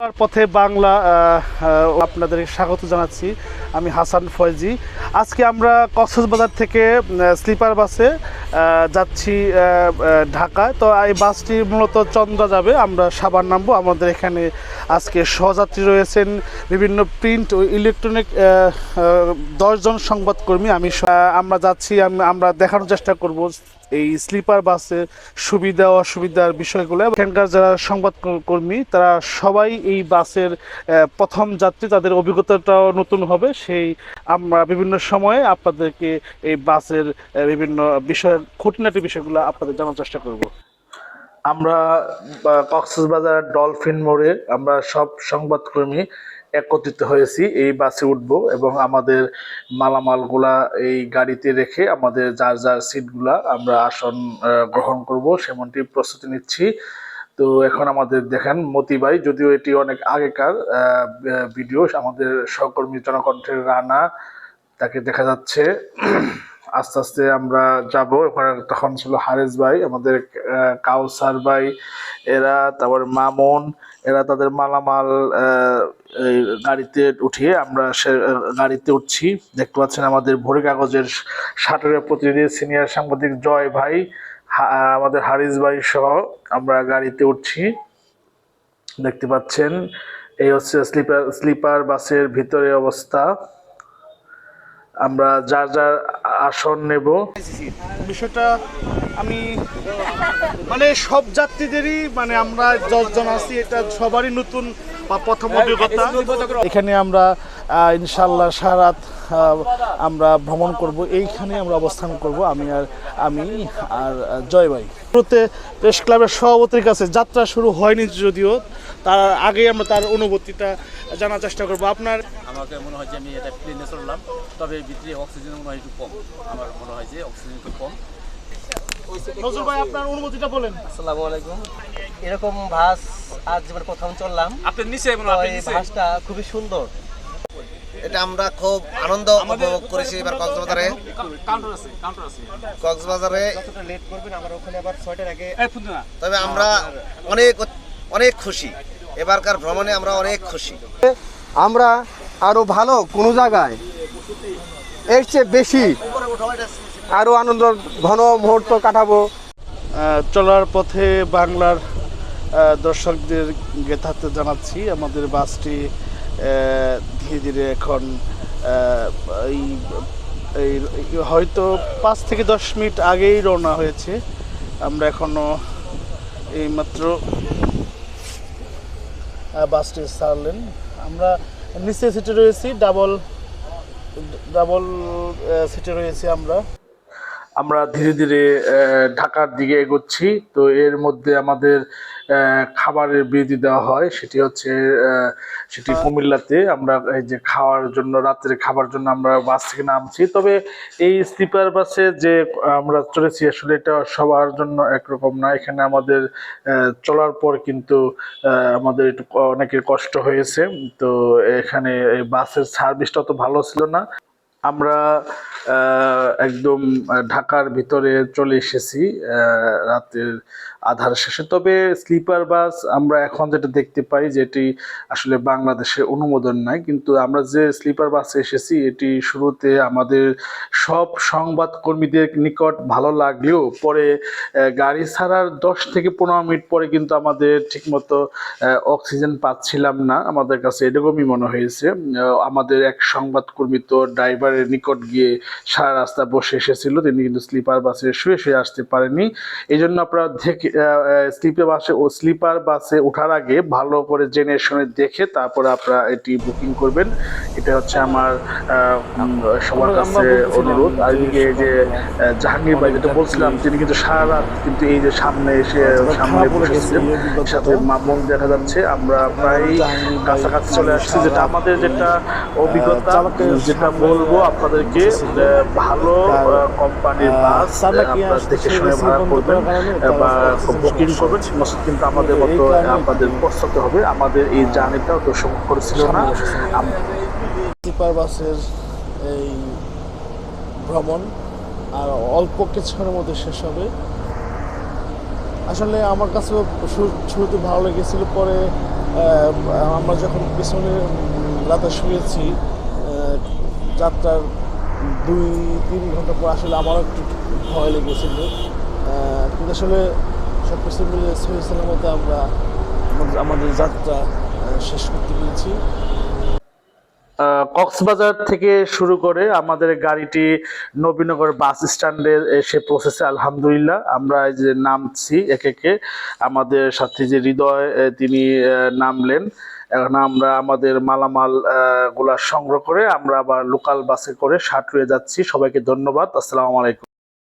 পথে বাংলা আপনাদের স্বাগত জানাচ্ছি। আমি হাসান ফয়জি। আজকে আমরা কক্সবাজার থেকে স্লিপার বাসে যাচ্ছি আহ, তো এই বাসটি মূলত চন্দ্রা যাবে আমরা সাবান নামবো। আমাদের এখানে আজকে সহযাত্রী রয়েছেন বিভিন্ন প্রিন্ট ও ইলেকট্রনিক দশজন সংবাদকর্মী। আমি আমরা যাচ্ছি আমরা দেখানোর চেষ্টা করব এই স্লিপার বাসের সুবিধা অসুবিধার বিষয়গুলো। এখানকার যারা সংবাদ কর্মী তারা সবাই এই বাসের প্রথম যাত্রী। তাদের অভিজ্ঞতাটাও নতুন হবে। সেই আমরা বিভিন্ন সময়ে আপনাদেরকে এই বাসের বিভিন্ন বিভিন্ন খুঁটিনাটি বিষয়গুলো আপনাদের জানার চেষ্টা করব। আমরা কক্সবাজার ডলফিন মোড়ে আমরা সব সংবাদকর্মী একত্রিত হয়েছি, এই বাসে উঠব এবং আমাদের মালামালগুলা এই গাড়িতে রেখে আমাদের যার যার সিটগুলা আমরা আসন গ্রহণ করব, সেমনটি প্রস্তুতি নিচ্ছি। তো এখন আমাদের দেখেন মতি ভাই যদিও এটি অনেক আগেকার ভিডিও, আমাদের সহকর্মী জনকণ্ঠের রানা, তাকে দেখা যাচ্ছে। আস্তে আস্তে আমরা যাব। ওখানে তখন ছিল হারেস ভাই, আমাদের কাউসার ভাই, এরা, তারপর মামুন, এরা তাদের মালামাল গাড়িতে উঠিয়ে আমরা সে গাড়িতে উঠছি। দেখতে পাচ্ছেন আমাদের ভোরে কাগজের সাটরের প্রতিনিধি, সিনিয়র সাংবাদিক জয় ভাই আমাদের হারিস ভাই সহ আমরা গাড়িতে উঠছি। দেখতে পাচ্ছেন, এই হচ্ছে স্লিপার স্লিপার বাসের ভিতরে অবস্থা। আমরা যার যার আসন নেব। বিষয়টা আমি মানে সব যাত্রীদেরই মানে আমরা দশজন আছি, এটা সবারই নতুন প্রথম অভিজ্ঞতা। এখানে আমরা ইনশাল্লাহ সারাত আমরা ভ্রমণ করব। এইখানে আমরা অবস্থান করব। আমি আর আমি আর জয় ভাই। শুরুতে প্রেস ক্লাবের সভাপতির কাছে যাত্রা শুরু হয়নি যদিও। তার আগেই আমরা তার অনুভূতিটা জানার চেষ্টা করব। আপনার আমাকে মনে হয় যে আমি এটা প্লেনে চললাম। তবে ভিতরে অক্সিজেন মনে হয় একটু কম। আমার মনে হয় যে অক্সিজেন একটু কম। নজরুল ভাই আপনার অনুভূতিটা বলেন। আসসালামু আলাইকুম। এরকম ভাস আজ জীবনে প্রথম চললাম। আপনি নিচে মনে হয় ভাসটা খুবই সুন্দর। এটা আমরা খুব আনন্দ উপভোগ করেছি এবার কক্সবাজারে। কাউন্টার আছে কাউন্টার আছে কক্সবাজারে যতটা লেট করবেন আমার ওখানে আবার ছয়টার আগে এই ফুদনা তবে আমরা অনেক অনেক খুশি। এবারকার ভ্রমণে আমরা অনেক খুশি। আমরা আরও ভালো কোনো জায়গায় এর চেয়ে বেশি আরও আনন্দ ঘন মুহূর্ত কাটাবো। চলার পথে বাংলার দর্শকদের গেথাতে জানাচ্ছি আমাদের বাসটি ধীরে ধীরে এখন এই এই হয়তো পাঁচ থেকে দশ মিনিট আগেই রওনা হয়েছে। আমরা এখনও এইমাত্র বাসটি ছাড়লেন। আমরা নিচে সিটে রয়েছি ডাবল ডাবল সিটে রয়েছি আমরা। আমরা ধীরে ধীরে ঢাকার দিকে এগোচ্ছি। তো এর মধ্যে আমাদের খাবারের বিরতি দেওয়া হয়। সেটি হচ্ছে সেটি কুমিল্লাতে আমরা এই যে খাওয়ার জন্য, রাত্রে খাবার জন্য আমরা বাস থেকে নামছি। তবে এই স্লিপার বাসে যে আমরা চলেছি আসলে এটা সবার জন্য একরকম না। এখানে আমাদের চলার পর কিন্তু আমাদের একটু অনেকের কষ্ট হয়েছে। তো এখানে বাসের সার্ভিসটা তো ভালো ছিল না। আমরা একদম ঢাকার ভিতরে চলে এসেছি রাতের আধার শেষে। তবে স্লিপার বাস আমরা এখন যেটা দেখতে পাই যে এটি আসলে বাংলাদেশে অনুমোদন নাই, কিন্তু আমরা যে স্লিপার বাসে এসেছি, এটি শুরুতে আমাদের সব সংবাদ কর্মীদের নিকট ভালো লাগলেও পরে গাড়ি ছাড়ার দশ থেকে পনেরো মিনিট পরে কিন্তু আমাদের ঠিকমতো অক্সিজেন পাচ্ছিলাম না। আমাদের কাছে এরকমই মনে হয়েছে। আমাদের এক সংবাদকর্মী তো ড্রাইভারের নিকট গিয়ে সারা রাস্তা বসে এসেছিল, তিনি কিন্তু স্লিপার বাসে শুয়ে শুয়ে আসতে পারেনি এই জন্য আপনারা দেখে স্লিপার বাসে ও স্লিপার বাসে ওঠার আগে ভালো করে জেনে শুনে দেখে তারপরে আপনারা এটি বুকিং করবেন। এটা হচ্ছে আমার সবার কাছে অনুরোধ। আর এদিকে এই যে জাহাঙ্গীর ভাই যেটা বলছিলাম তিনি কিন্তু সারা রাত কিন্তু এই যে সামনে এসে সামনে বসেছিলেন সাথে মামুন দেখা যাচ্ছে। আমরা প্রায় কাছাকাছি চলে আসছি। যেটা আমাদের যেটা অভিজ্ঞতা যেটা বলব আপনাদেরকে ভালো কোম্পানির বাস আপনারা দেখে শুনে ভাড়া করবেন। বা বুকিং করবেন সমস্ত কিন্তু আমাদের মতো আপনাদের পৌঁছাতে হবে। আমাদের এই জার্নিটা তো সমক্ষর ছিল না। স্লিপার বাসের এই ভ্রমণ আর অল্প কিছুক্ষণের মধ্যে শেষ হবে। আসলে আমার কাছেও শুরুতে ভালো লেগেছিল পরে আমরা যখন পিছনে রাতে শুয়েছি যাত্রার দুই তিন ঘণ্টা পর আসলে আমারও একটু ভয় লেগেছিল। কিন্তু আসলে সব কিছু মিলে সহি সালামতে আমরা আমাদের- যাত্রা শেষ করতে পেরেছি। কক্সবাজার থেকে শুরু করে আমাদের গাড়িটি নবীনগর বাস স্ট্যান্ডে এসে পৌঁছেছে, আলহামদুলিল্লাহ। আমরা যে নামছি একে একে, আমাদের সাথে যে হৃদয় তিনি নামলেন। এখন আমরা আমাদের মালামালগুলা সংগ্রহ করে আমরা আবার লোকাল বাসে করে সাটুয়ে যাচ্ছি। সবাইকে ধন্যবাদ। আসসালামু আলাইকুম।